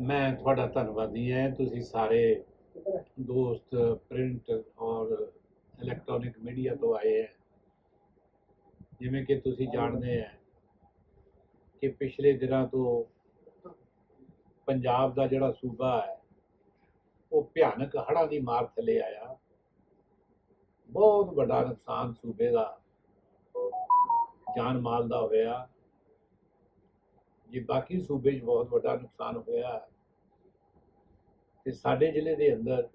ਮੈਂ ਤੁਹਾਡਾ ਧੰਨਵਾਦੀ ਹਾਂ। ਤੁਸੀਂ ਸਾਰੇ ਦੋਸਤ ਪ੍ਰਿੰਟ ਔਰ ਇਲੈਕਟ੍ਰੋਨਿਕ ਮੀਡੀਆ ਤੋਂ ਆਏ ਹੈ। ਜਿਵੇਂ ਕਿ ਤੁਸੀਂ ਜਾਣਦੇ ਹੈ ਕਿ ਪਿਛਲੇ ਦਿਨਾਂ ਤੋਂ ਪੰਜਾਬ ਦਾ ਜਿਹੜਾ ਸੂਬਾ ਹੈ, ਉਹ ਭਿਆਨਕ ਹੜ੍ਹਾਂ ਦੀ ਮਾਰ ਥੱਲੇ ਆਇਆ। ਬਹੁਤ ਵੱਡਾ ਨੁਕਸਾਨ ਸੂਬੇ ਦਾ ਜਾਨ ਮਾਲ ਦਾ ਹੋਇਆ। ਜੇ ਬਾਕੀ ਸੂਬੇ 'ਚ ਬਹੁਤ ਵੱਡਾ ਨੁਕਸਾਨ ਹੋਇਆ, ਤੇ ਸਾਡੇ ਜ਼ਿਲ੍ਹੇ ਦੇ ਅੰਦਰ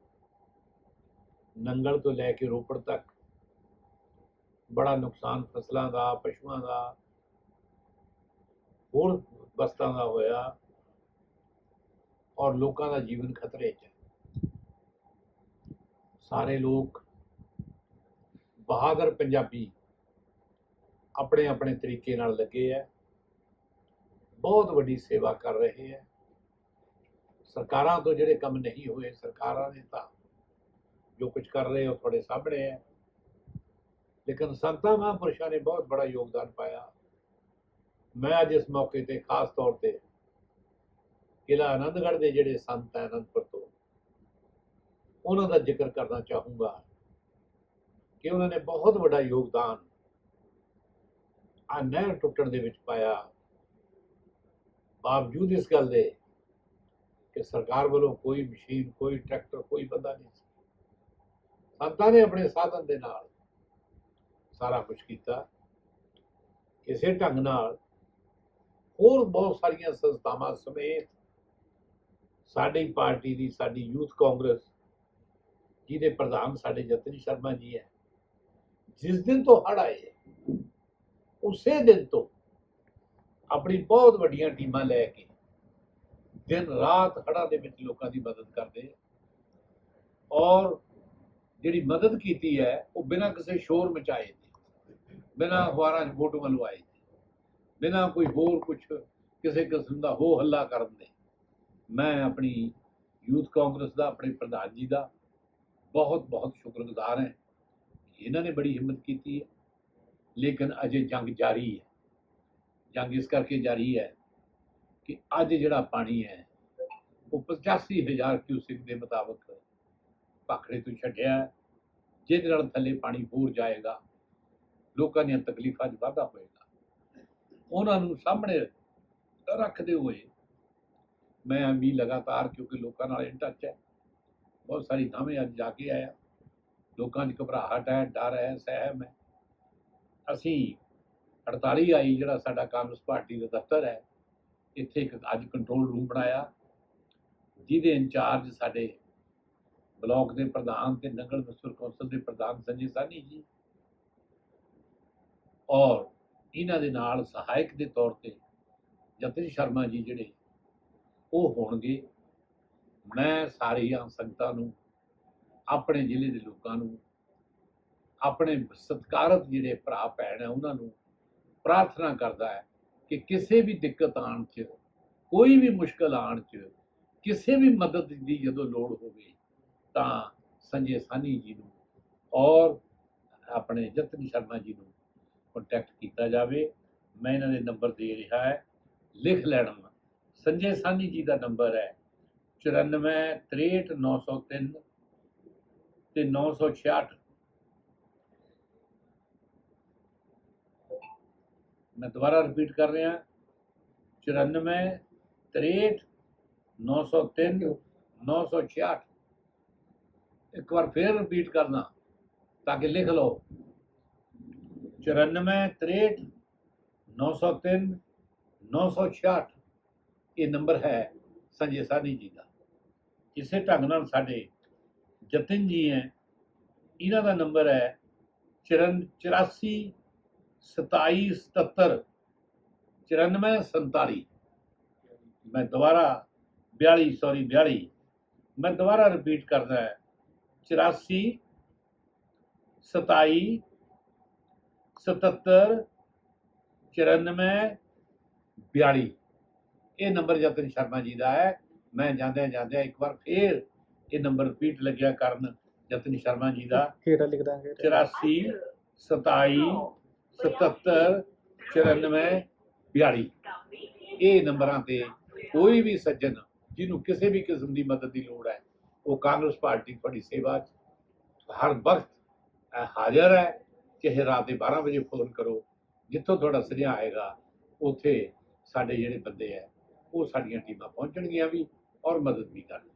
ਨੰਗਲ ਤੋਂ ਲੈ ਕੇ ਰੋਪੜ ਤੱਕ ਬੜਾ ਨੁਕਸਾਨ ਫਸਲਾਂ ਦਾ, ਪਸ਼ੂਆਂ ਦਾ, ਹੋਰ ਵਸਤਾਂ ਦਾ ਹੋਇਆ ਔਰ ਲੋਕਾਂ ਦਾ ਜੀਵਨ ਖਤਰੇ 'ਚ ਹੈ। ਸਾਰੇ ਲੋਕ ਬਹਾਦਰ ਪੰਜਾਬੀ ਆਪਣੇ ਆਪਣੇ ਤਰੀਕੇ ਨਾਲ ਲੱਗੇ ਹੈ। ਬਹੁਤ ਵੱਡੀ ਸੇਵਾ ਕਰ ਰਹੇ ਹੈ। ਸਰਕਾਰਾਂ ਤੋਂ ਜਿਹੜੇ ਕੰਮ ਨਹੀਂ ਹੋਏ, ਸਰਕਾਰਾਂ ਨੇ ਤਾਂ ਜੋ ਕੁਝ ਕਰ ਰਹੇ ਉਹ ਤੁਹਾਡੇ ਸਾਹਮਣੇ ਹੈ। ਲੇਕਿਨ ਸੰਤਾਂ ਮਹਾਂਪੁਰਸ਼ਾਂ ਨੇ ਬਹੁਤ ਬੜਾ ਯੋਗਦਾਨ ਪਾਇਆ। ਮੈਂ ਅੱਜ ਇਸ ਮੌਕੇ ਤੇ ਖਾਸ ਤੌਰ ਤੇ ਕਿਲਾ ਆਨੰਦਗੜ੍ਹ ਦੇ ਜਿਹੜੇ ਸੰਤ ਹੈ ਅਨੰਦਪੁਰ ਤੋਂ, ਉਹਨਾਂ ਦਾ ਜ਼ਿਕਰ ਕਰਨਾ ਚਾਹੂੰਗਾ ਕਿ ਉਹਨਾਂ ਨੇ ਬਹੁਤ ਵੱਡਾ ਯੋਗਦਾਨ ਆ ਨਹਿਰ ਟੁੱਟਣ ਦੇ ਵਿੱਚ ਪਾਇਆ। ਬਾਵਜੂਦ ਇਸ ਗੱਲ ਦੇ ਕਿ ਸਰਕਾਰ ਵੱਲੋਂ ਕੋਈ ਮਸ਼ੀਨ, ਕੋਈ ਟਰੈਕਟਰ, ਕੋਈ ਬੰਦਾ ਨਹੀਂ ਸੀ। ਸੰਤਾਂ ਨੇ ਆਪਣੇ ਸਾਧਨ ਦੇ ਨਾਲ ਸਾਰਾ ਕੁਝ ਕੀਤਾ। ਕਿਸੇ ਢੰਗ ਨਾਲ ਹੋਰ ਬਹੁਤ ਸਾਰੀਆਂ ਸੰਸਥਾਵਾਂ ਸਮੇਤ ਸਾਡੀ ਪਾਰਟੀ ਦੀ, ਸਾਡੀ ਯੂਥ ਕਾਂਗਰਸ, ਜਿਹਦੇ ਪ੍ਰਧਾਨ ਸਾਡੇ ਜਤਨੀ ਸ਼ਰਮਾ ਜੀ ਹੈ, ਜਿਸ ਦਿਨ ਤੋਂ ਹੜ੍ਹ ਆਏ, ਉਸੇ ਦਿਨ ਤੋਂ ਆਪਣੀ ਬਹੁਤ ਵੱਡੀਆਂ ਟੀਮਾਂ ਲੈ ਕੇ ਦਿਨ ਰਾਤ ਹੜ੍ਹਾਂ ਦੇ ਵਿੱਚ ਲੋਕਾਂ ਦੀ ਮਦਦ ਕਰਦੇ ਔਰ ਜਿਹੜੀ ਮਦਦ ਕੀਤੀ ਹੈ, ਉਹ ਬਿਨਾਂ ਕਿਸੇ ਸ਼ੋਰ ਮਚਾਏ ਦੀ, ਬਿਨਾਂ ਅਖਬਾਰਾਂ 'ਚ ਫੋਟੋ ਲਵਾਏ ਦੀ, ਬਿਨਾਂ ਕੋਈ ਹੋਰ ਕੁਝ ਕਿਸੇ ਕਿਸਮ ਦਾ ਹੋ ਹੱਲਾ ਕਰਨ ਦੇ। ਮੈਂ ਆਪਣੀ ਯੂਥ ਕਾਂਗਰਸ ਦਾ, ਆਪਣੇ ਪ੍ਰਧਾਨ ਜੀ ਦਾ ਬਹੁਤ ਬਹੁਤ ਸ਼ੁਕਰਗੁਜ਼ਾਰ ਹਾਂ ਇਹਨਾਂ ਨੇ ਬੜੀ ਹਿੰਮਤ ਕੀਤੀ ਹੈ। ਲੇਕਿਨ ਅਜੇ ਜੰਗ ਜਾਰੀ ਹੈ। ਜੰਗ ਇਸ ਕਰਕੇ ਜਾਰੀ ਹੈ ਕਿ ਅੱਜ ਜਿਹੜਾ ਪਾਣੀ ਹੈ, ਉਹ 85000 ਕਿਊਸਿਕ ਦੇ ਮੁਤਾਬਕ ਭਾਖੜੇ ਤੋਂ ਛੱਡਿਆ ਜਿਹਦੇ ਨਾਲ ਥੱਲੇ ਪਾਣੀ ਹੋਰ ਜਾਏਗਾ, ਲੋਕਾਂ ਦੀਆਂ ਤਕਲੀਫਾਂ 'ਚ ਵਾਧਾ ਹੋਏਗਾ। ਉਹਨਾਂ ਨੂੰ ਸਾਹਮਣੇ ਰੱਖਦੇ ਹੋਏ ਮੈਂ ਵੀ ਲਗਾਤਾਰ ਕਿਉਂਕਿ ਲੋਕਾਂ ਨਾਲ ਇਨ ਟੱਚ ਹੈ, ਬਹੁਤ ਸਾਰੀ ਥਾਵੇਂ ਅੱਜ ਜਾ ਕੇ ਆਇਆ। ਲੋਕਾਂ 'ਚ ਘਬਰਾਹਟ ਹੈ, ਡਰ ਹੈ, ਸਹਿਮ ਹੈ। ਅਸੀਂ 48 ਆਈ ਜਿਹੜਾ ਸਾਡਾ ਕਾਂਗਰਸ ਪਾਰਟੀ ਦਾ ਦਫ਼ਤਰ ਹੈ, ਇੱਥੇ ਇੱਕ ਅੱਜ ਕੰਟਰੋਲ ਰੂਮ ਬਣਾਇਆ। ਜਿਹਦੇ ਇੰਚਾਰਜ ਸਾਡੇ ਬਲਾਕ ਦੇ ਪ੍ਰਧਾਨ ਤੇ ਨਗਰ ਮਿਊਨਿਸਪਲ ਕੌਂਸਲ ਦੇ ਪ੍ਰਧਾਨ ਸੰਜੇ ਸਾਨੀ ਜੀ ਔਰ ਇਹਨਾਂ ਦੇ ਨਾਲ ਸਹਾਇਕ ਦੇ ਤੌਰ ਤੇ ਜਤਨ ਸ਼ਰਮਾ ਜੀ ਜਿਹੜੇ, ਉਹ ਹੋਣਗੇ। ਮੈਂ ਸਾਰੀਆਂ ਸੰਗਤਾਂ ਨੂੰ, ਆਪਣੇ ਜ਼ਿਲ੍ਹੇ ਦੇ ਲੋਕਾਂ ਨੂੰ, ਆਪਣੇ ਸਤਿਕਾਰਤ ਜਿਹੜੇ ਭਰਾ ਭੈਣ ਹੈ ਉਹਨਾਂ ਨੂੰ ਪ੍ਰਾਰਥਨਾ ਕਰਦਾ ਹੈ ਕਿ ਕਿਸੇ ਵੀ ਦਿੱਕਤ ਆਉਣ 'ਚ, ਕੋਈ ਵੀ ਮੁਸ਼ਕਲ ਆਉਣ 'ਚ, ਕਿਸੇ ਵੀ ਮਦਦ ਦੀ ਜਦੋਂ ਲੋੜ ਹੋਵੇ ਤਾਂ ਸੰਜੇ ਸਾਨੀ ਜੀ ਨੂੰ ਔਰ ਆਪਣੇ ਜਤਨ ਸ਼ਰਮਾ ਜੀ ਨੂੰ ਕੰਟੈਕਟ ਕੀਤਾ ਜਾਵੇ। ਮੈਂ ਇਹਨਾਂ ਦੇ ਨੰਬਰ ਦੇ ਰਿਹਾ ਹੈ। ਲਿਖ ਲੈਣਾ ਸੰਜੇ ਸਾਨੀ ਜੀ ਦਾ ਨੰਬਰ ਹੈ 94 63 903 ਤੇ 966 ਮੈਂ ਦੁਬਾਰਾ ਰਿਪੀਟ ਕਰ ਰਿਹਾ। 94 63 903 966 ਇੱਕ ਵਾਰ ਫੇਰ ਰਿਪੀਟ ਕਰਨਾ ਤਾਂ ਕਿ ਲਿਖ ਲਓ। 94 63 903 966 ਇਹ ਨੰਬਰ ਹੈ ਸੰਜੇ ਸਾਨੀ ਜੀ ਦਾ। ਇਸੇ ਢੰਗ ਨਾਲ ਸਾਡੇ ਜਤਨ ਜੀ ਹੈ। ਇਹਨਾਂ ਦਾ ਨੰਬਰ ਹੈ 84 27 77 94 47 ਮੈਂ ਦੁਬਾਰਾ 42 ਸੌਰੀ 42 ਮੈਂ ਦੁਬਾਰਾ ਰਿਪੀਟ ਕਰਦਾ ਹੈ। 84 27 77 94 42 ਇਹ ਨੰਬਰ ਜਤਨ ਸ਼ਰਮਾ ਜੀ ਦਾ ਹੈ। ਮੈਂ ਜਾਂਦੇ ਜਾਂਦੇ ਇੱਕ ਵਾਰ ਫੇਰ ਇਹ ਨੰਬਰ ਰਿਪੀਟ ਲੱਗਿਆ ਕਰਨ ਜਤਨ ਸ਼ਰਮਾ ਜੀ ਦਾ। ਹੇਠਾਂ ਲਿਖ ਦਾਂਗੇ। 84 27 77 94 42 ਇਹ ਨੰਬਰਾਂ ਤੇ ਕੋਈ ਵੀ ਸੱਜਣ ਜਿਹਨੂੰ ਕਿਸੇ ਵੀ ਕਿਸਮ ਦੀ ਮਦਦ ਦੀ ਲੋੜ ਹੈ, ਉਹ ਕਾਂਗਰਸ ਪਾਰਟੀ ਤੁਹਾਡੀ ਸੇਵਾ 'ਚ ਹਰ ਵਕਤ ਹਾਜ਼ਰ ਹੈ। ਚਾਹੇ ਰਾਤ ਦੇ 12 ਵਜੇ ਫੋਨ ਕਰੋ, ਜਿੱਥੋਂ ਤੁਹਾਡਾ ਸੁਨੇਹਾ ਆਏਗਾ, ਉੱਥੇ ਸਾਡੇ ਜਿਹੜੇ ਬੰਦੇ ਹੈ, ਉਹ ਸਾਡੀਆਂ ਟੀਮਾਂ ਪਹੁੰਚਣਗੀਆਂ ਵੀ ਔਰ ਮਦਦ ਵੀ ਕਰਨਗੀਆਂ